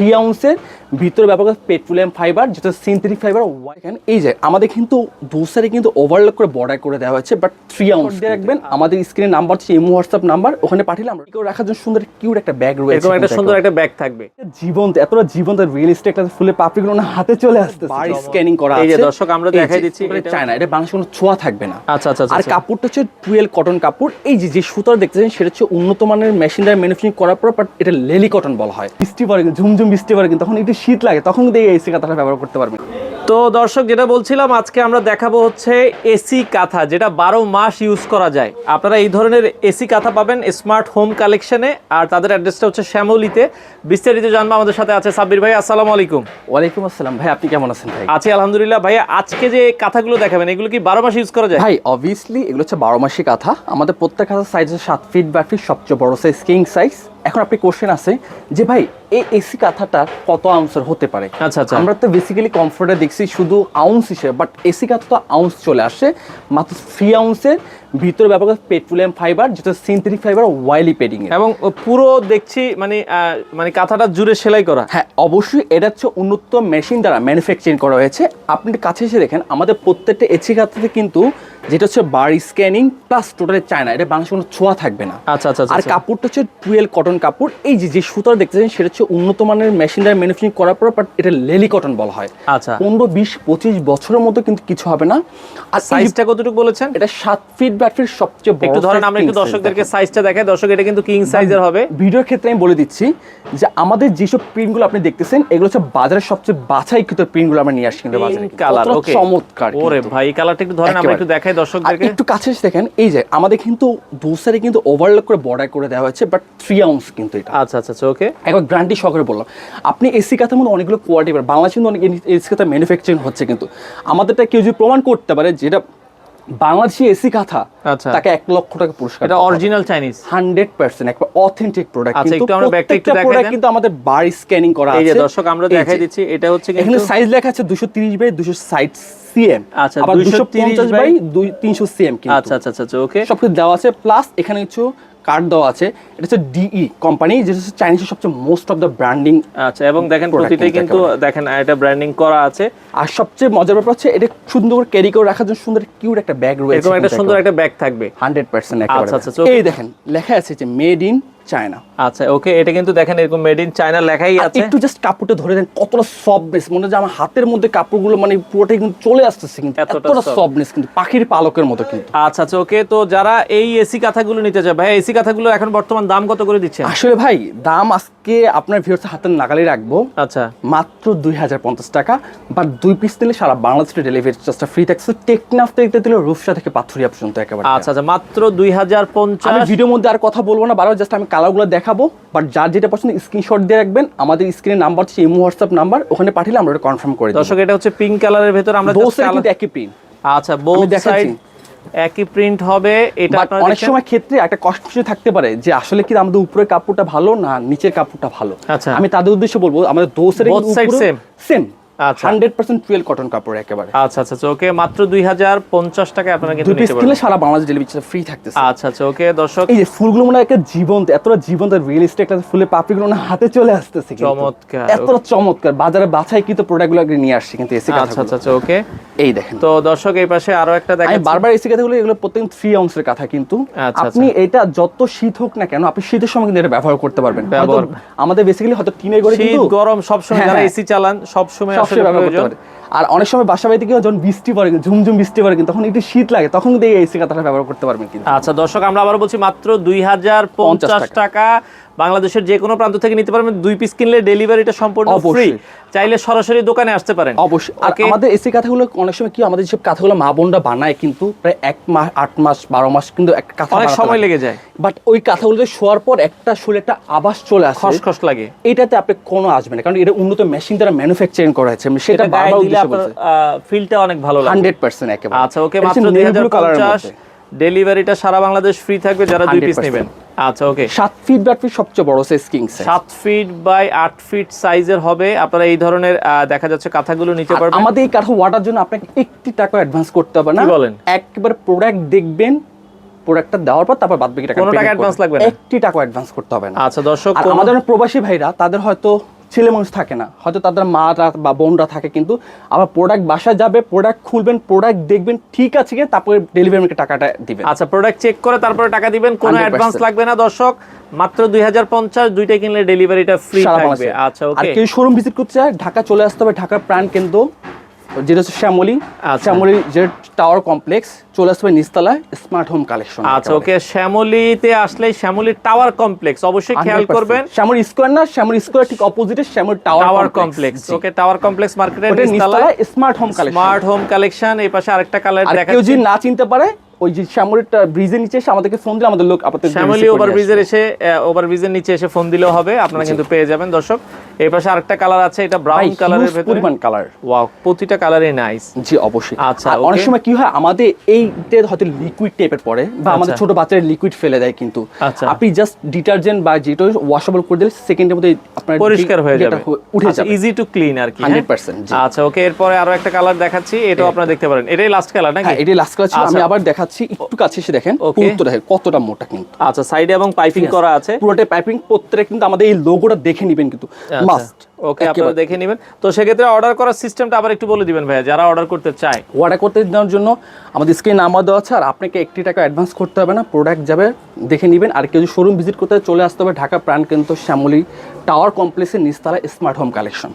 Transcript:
Three আউন্সের ভিতরে ব্যাপক পেট্রোলিয়াম ফাইবার যেটা সিনথেটিক ফাইবার এখানে এই যে আমাদের কিন্তু দু সাইডে কিন্তু ওভারলক করে বর্ডার করে দেওয়া হয়েছে বাট থ্রি আউন্স দিয়ে রাখবেন। আমাদের স্ক্রিনে নাম্বার হচ্ছে ইমো হোয়াটসঅ্যাপ নাম্বার ওখানে পাঠিয়ে আমরা কেউ রাখার জন্য সুন্দর কিউট একটা ব্যাগ রয়েছে এরকম একটা সুন্দর একটা ব্যাগ থাকবে। জীবন্ত এতটা জীবন্ত রিয়েল এস্টেট একটা ফুলে পাপড়িগুলো না হাতে চলে আসছে বার স্ক্যানিং করা এই যে আছে। দর্শক আমরা দেখাই দিচ্ছি, এটা চায়না এটা বাংলাদেশে কোনো ছোঁয়া থাকবে না। আচ্ছা আচ্ছা আর আচ্ছা। কাপড়টা হচ্ছে টুয়েল কটন কাপড়। এই যে যে সুতার দেখতেছেন সেটা হচ্ছে উন্নত মানের মেশিন দ্বারা ম্যানুফ্যাকচারিং করার পর বাট এটা লেলি কটন বলা হয়। বৃষ্টি পরে ঝুমঝুম বৃষ্টি পরে কিন্তু তখন একটু শীত লাগে তখন কিন্তু এই এসি কাঁথাটা ব্যবহার করতে পারবেন তো দর্শক যেটা বলছিলাম আজকে আমরা দেখাবো হচ্ছে এসি কাঁথা যেটা বারো মাস ইউজ করা যায়। আপনারা এই ধরনের এসি কাঁথা পাবেন স্মার্ট হোম কালেকশনে আর তাদের অ্যাড্রেসটা হচ্ছে শ্যামলিতে। বিস্তারিত জানব আমাদের সাথে আছে সাব্বির ভাই আসসালামু আলাইকুম। ওয়ালাইকুম আসসালাম। ভাই আপনি কেমন আছেন ভাই? আছি আলহামদুলিল্লাহ। ভাইয়া আজকে যে কাঁথাগুলো দেখাবেন এগুলো কি বারো মাস ইউজ করা যায়? ভাই অবভিয়াসলি এগুলো হচ্ছে বারো মাসি কাঁথা। আমাদের প্রত্যেক কাঁথার সাইজ হচ্ছে সাত ফিট বা ফিট সবচেয়ে বড় সাইজ কিং সাইজ এখন আপনি কোশ্চেন আছে যে ভাই এই এসি কাঁথাটা কত আউন্সের হতে পারে? আচ্ছা আচ্ছা। আমরা তো বেসিক্যালি কমফোর্টে দেখছি শুধু আউন্স হিসেবে বাট এসি কাঁথা তো আউন্স চলে আসে। মাত্র থ্রি আউন্সের ভিতরে ব্যাপক পেট্রোলিয়াম ফাইবার যেটা সিনথেটিক ফাইবার ওয়াইলি পেডিং এবং পুরো দেখছি মানে মানে কাঁথাটা জুড়ে সেলাই করা। হ্যাঁ অবশ্যই এটা হচ্ছে উন্নত মেশিন দ্বারা ম্যানুফ্যাকচারিং করা হয়েছে। আপনি কাছে এসে দেখেন আমাদের প্রত্যেকটা এসি কাঁথাতে কিন্তু যেটা হচ্ছে bar scanning plus totally China. এটা বাংলাদেশে কোনো ছোঁয়া থাকবে না। আচ্ছা আচ্ছা আর আচ্ছা। কাপড়টা হচ্ছে টুয়েল কটন কাপড়। এই যে যে সুতার দেখতেছেন সেটা হচ্ছে উন্নত মানের মেশিন দ্বারা ম্যানুফ্যাকচারিং করার পর বাট এটা লেলি কটন বলা হয়। আচ্ছা। পনেরো বিশ পঁচিশ বছরের মতো কিন্তু কিছু হবে না। আর সাইজটা কতটুকু বলেছেন? এটা সাত ফিট বা ফিট সবচেয়ে বড় একটু ধরেন আমরা একটু দর্শকদেরকে সাইজটা দেখাই। দর্শক এটা কিন্তু কিং সাইজের হবে। ভিডিওর ক্ষেত্রে আমি বলে দিচ্ছি যে আমাদের যেসব প্রিন্টগুলো আপনি দেখতেছেন এগুলো হচ্ছে বাজারের সবচেয়ে বাছাইকৃত প্রিন্টগুলো আমরা নিয়ে আসছি কিন্তু বাজারে। কালার ওকে চমৎকার ওরে ভাই কালারটা একটু ধরেন আমরা। একটু দেখাই। আর দর্শকদেরকে। একটু কাছে দেখেন এই যে আমাদের কিন্তু দু সাইডে কিন্তু ওভারলক করে বর্ডার করে দেওয়া হয়েছে বাট থ্রি আউন্স কিন্তু এটা। আচ্ছা আচ্ছা আচ্ছা ওকে একবার গ্যারান্টি সহকারে বললাম। আপনি এসি কাথার মধ্যে অনেকগুলো কোয়ালিটি বাংলাদেশে কিন্তু অনেক এসি কাথা ম্যানুফ্যাকচারিং হচ্ছে কিন্তু। আমাদেরটা কেউ যদি প্রমাণ করতে পারে যেটা বাংলাদেশি এসি কাথা আচ্ছা। তাকে এক লক্ষ টাকা পুরস্কার এটা অরিজিনাল চাইনিজ হান্ড্রেড পার্সেন্ট একটা অথেন্টিক প্রোডাক্ট আচ্ছা, কিন্তু একটু আমরা ব্যাগটা একটু দেখাই কিন্তু আমাদের বার স্ক্যানিং করা এই যে আছে। দর্শক আমরা দেখাই দিচ্ছি এটা হচ্ছে এখানে সাইজ লেখা আছে দুশো তিরিশ বাই দুশো ষাট সিএম আচ্ছা, আবার 230 দুশো পঞ্চাশ বাই তিনশো সিএম কিন্তু। আচ্ছা আচ্ছা আচ্ছা ওকে সব কিছু দেওয়া আছে। প্লাস এখানে কিছু কার্ড দেওয়া আছে এটা হচ্ছে ডিই কোম্পানি যেটা হচ্ছে চাইনিজের সবচেয়ে মোস্ট অফ দ্য ব্র্যান্ডিং আচ্ছা এবং দেখেন প্রতিটাই কিন্তু দেখেন। এটা ব্র্যান্ডিং করা আছে। আর সবচেয়ে মজার ব্যাপার হচ্ছে এটা সুন্দর করে ক্যারি করে রাখার জন্য সুন্দর কিউট একটা ব্যাগ রয়েছে এরকম একটা সুন্দর একটা ব্যাগ থাকবে। হান্ড্রেড পার্সেন্ট আচ্ছা, আচ্ছা, এই দেখেন লেখা আছে যে মেড ইন চায়না। আচ্ছা ওকে এটা কিন্তু দেখেন এরকম মেড ইন চায়না লেখাই আছে। একটু জাস্ট কাপড়টা ধরে দেন কতটা সফটনেস মনে হয় যে আমার হাতের মধ্যে কাপড়গুলো মানে পুরোটাই কিন্তু চলে আসতেছে কিন্তু এতটা সফটনেস কিন্তু পাখির পালকের মতো কিন্তু। আচ্ছা আচ্ছা ওকে তো যারা এই এসি কাঁথাগুলো নিতে চায় ভাই এসি কাঁথাগুলো এখন বর্তমান দাম কত করে আসলে ভাই দাম আজকে আপনার ভিউর্স হাতের নাগালে রাখব। আচ্ছা। মাত্র দুই হাজার পঞ্চাশ টাকা বা দুই পিস দিলে সারা বাংলাদেশের ডেলিভারি চার্জটা ফ্রি থাকছে টেকনাফ থেকে দিলে রূপসা থেকে পাথুরিয়া পর্যন্ত একেবারে। আচ্ছা আচ্ছা মাত্র দুই হাজার পঞ্চাশ। ভিডিওর মধ্যে আর কথা বলব না বারবার জাস্ট আমি কালারগুলো দেখাবো বাট যার যেটা পছন্দ স্ক্রিনশট দিয়ে রাখবেন। আমাদের স্ক্রিনের নাম্বার হচ্ছে ইমো হোয়াটসআপ নাম্বার ওখানে পাঠিয়ে আমরা ওটা কনফার্ম করে দর্শক এটা হচ্ছে পিঙ্ক কালারের ভেতর আমরা সাইড কিন্তু একই প্রিন্ট আচ্ছা বোথ সাইড একই প্রিন্ট হবে এটা আপনারা অনেক সময় ক্ষেত্রে একটা কষ্ট থাকতে পারে যে আসলে কি আমাদের উপরের কাপড়টা ভালো না নিচের কাপড়টা ভালো। আচ্ছা। আমি তাদের উদ্দেশ্যে বলব আমাদের দো সাইড Both সেম আচ্ছা। হান্ড্রেড পার্সেন্ট টুয়েলভ কটন কাপড় একেবারে। আচ্ছা আচ্ছা ওকে মাত্র দুই হাজার পঞ্চাশ টাকায় আপনারা কিন্তু সারা বাংলাদেশ ডেলিভারি ফ্রি থাকতেছে। আচ্ছা আচ্ছা ওকে দর্শক। এই যে ফুলগুলো মনে হয় একটা জীবন্ত এতটা জীবন্ত রিয়েল এস্টেট একটা ফুলের পাপড়িগুলো না হাতে চলে আসতেছে চমৎকার। এতটা চমৎকার। বাজারে বাছাই কিন্তু প্রোডাক্টগুলো নিয়ে আসছে কিন্তু এসি আচ্ছা আচ্ছা আচ্ছা ওকে। এই দেখেন। তো দর্শক এই পাশে আরও একটা দেখাচ্ছি। বারবার এসি কথাগুলো এগুলো প্রত্যেক থ্রি কথা কিন্তু। আচ্ছা, আপনি এটা যত শীত হোক না কেন আপনি শীতের সময় কিন্তু এটা ব্যবহার করতে পারবেন। আমাদের বেসিক্যালি হয়তো টিনের ঘরে কিন্তু গরম সবসময় হ্যাঁ, যারা হ্যাঁ। এসি চালান সবসময় আসলে ব্যবহার করতে পারে আর অনেক সময় বাসা বাড়িতে কেউ যখন বৃষ্টি পড়ে ঝুমঝুম বৃষ্টি পড়ে কিন্তু তখন একটু শীত লাগে তখন দিয়ে এই এসি কথাটা ব্যবহার করতে পারবেন কিন্তু। আচ্ছা দর্শক আমরা আবার বলছি মাত্র দুই হাজার পঞ্চাশ টাকা। বাংলাদেশের যে কোনো প্রান্ত থেকে নিতে পারবেন দুই পিস কিনলে ডেলিভারিটা সম্পূর্ণ ফ্রি চাইলে সরাসরি দোকানে আসতে পারেন। অবশ্যই। আর আমাদের এসি কাঁথাগুলো অনেক সময় কি আমাদের যেসব কাঁথাগুলো মা বোনরা বানায় কিন্তু প্রায় এক মাস আট মাস বারো মাস কিন্তু এক কাঁথা অনেক সময় লেগে যায়। বাট ওই কাঁথাগুলোতে শোয়ার পর একটা শুলে একটা আবাস চলে আসে। খসখস লাগে। এটাতে আপনি কোনো আসবে না। কারণ এটা উন্নত মেশিন দ্বারা ম্যানুফ্যাকচারিং করা হয়েছে। মানে সেটা বারবার উদ্দেশ্য ফিলটা অনেক ভালো লাগে 100% একেবারে। আচ্ছা ওকে মাত্র 2050 ডেলিভারিটা সারা বাংলাদেশ ফ্রি থাকবে যারা দুই পিস নেবেন। আচ্ছা ওকে সাত ফিট বাট ফিট সবচেয়ে বড় সাইজ কিং সাইজ সাত ফিট বাই আট ফিট সাইজের হবে। আপনারা এই ধরনের দেখা যাচ্ছে কাঁথাগুলো নিতে পারবেন। আমাদের এই কাঠা ওয়াটার জন্য আপনাকে একটি টাকা অ্যাডভান্স করতে হবে না। বলেন? একবার প্রোডাক্ট দেখবেন প্রোডাক্টটা দেওয়ার পর তারপর বাদ বাকি টাকা কোনো টাকা অ্যাডভান্স লাগবে না? একটি টাকা অ্যাডভান্স করতে হবে না। আচ্ছা দর্শক আমাদের প্রবাসী ভাইরা তাদের হয়তো ছেলে মানুষ থাকে না। হয়তো তাদের মারা বা বোনরা থাকে কিন্তু আবার প্রোডাক্ট বাসা যাবে প্রোডাক্ট খুলবেন প্রোডাক্ট দেখবেন ঠিক আছে কিনা তারপরে ডেলিভারি টাকাটা দিবেন। আচ্ছা প্রোডাক্ট চেক করে তারপরে টাকা দিবেন কোনো অ্যাডভান্স লাগবে না দর্শক। মাত্র দুই হাজার পঞ্চাশ দুইটা কিনলে ডেলিভারিটা ফ্রি থাকবে। আচ্ছা আর কেউ শোরুম ভিজিট করতে চায় ঢাকা চলে আসতে হবে ঢাকার প্রাণ কেন্দ্র যেটা হচ্ছে শ্যামলী। শ্যামলি শ্যামলী যে টাওয়ার কমপ্লেক্স চলে আসতে হবে নিস্তালায় স্মার্ট হোম কালেকশন আচ্ছা ওকে শ্যামলিতে আসলে শ্যামলি টাওয়ার কমপ্লেক্স অবশ্যই খেয়াল করবেন। শ্যামলী স্কোয়ার না শ্যামলী স্কোয়ার ঠিক অপোজিটে Shyamoli tower complex okay tower complex মার্কেটের নিস্তালায় smart home collection smart home collection এই পাশে আরেকটা কালার দেখা কেউ যদি না চিনতে পারে ওই যে শ্যামলীর ব্রিজের নিচে এসে আমাদেরকে ফোন দিলে আমাদের লোক আপাতত শ্যামলি ওভারব্রিজের এসে ওভারব্রিজের নিচে এসে ফোন দিলেও হবে আপনারা কিন্তু পেয়ে যাবেন দর্শক। এই পাশে আরেকটা কালার আছে এটা ব্রাউন কালারের ভেতরে। পরিমাণ কালার ওয়াও প্রতিটা কালারই নাইস জি অবশ্যই। আচ্ছা, অনেক সময় কি হয় আমাদের এইটা হয়তো লিকুইড টাইপের পরে বা আমাদের আচ্ছা। ছোট বাচ্চারা লিকুইড ফেলে দেয় কিন্তু। আচ্ছা। আপনি জাস্ট ডিটারজেন্ট বা যেটা ওয়াশেবল করে দিলে সেকেন্ডের মধ্যে আপনার পরিষ্কার হয়ে যাবে। উঠে যাবে। ইজি টু ক্লিন আর কি 100% আচ্ছা ওকে এরপরে আরও একটা কালার দেখাচ্ছি এটাও আপনারা দেখতে পারেন। এটাই লাস্ট কালার নাকি? হ্যাঁ এটাই লাস্ট কালার ছিল। আমি আচ্ছা। আবার দেখাচ্ছি একটু কাছে এসে দেখেন. পুরোটা দেখেন কতটা মোটা কিন্তু। আচ্ছা সাইডে এবং পাইপিং করা আছে। পুরোটা পাইপিং প্রত্যেকটা কিন্তু আমাদের এই লোগোটা দেখে নেবেন কিন্তু। মাস্ট ওকে আপনারা দেখে নেবেন। তো সেক্ষেত্রে অর্ডার করার সিস্টেমটা আবার একটু বলে দিবেন ভাইয়া যারা অর্ডার করতে চায়। অর্ডার করতে দেওয়ার জন্য আমাদের স্ক্রিন নাম্বার দেওয়া আছে আর আপনাকে একটি টাকা অ্যাডভান্স করতে হবে না প্রোডাক্ট যাবে দেখে নেবেন। আর কেউ যদি শোরুম ভিজিট করতে চলে আসতে হবে ঢাকা প্রাণ কেন্দ্র শ্যামলী টাওয়ার কমপ্লেক্সের নিস্তারা স্মার্ট হোম কালেকশন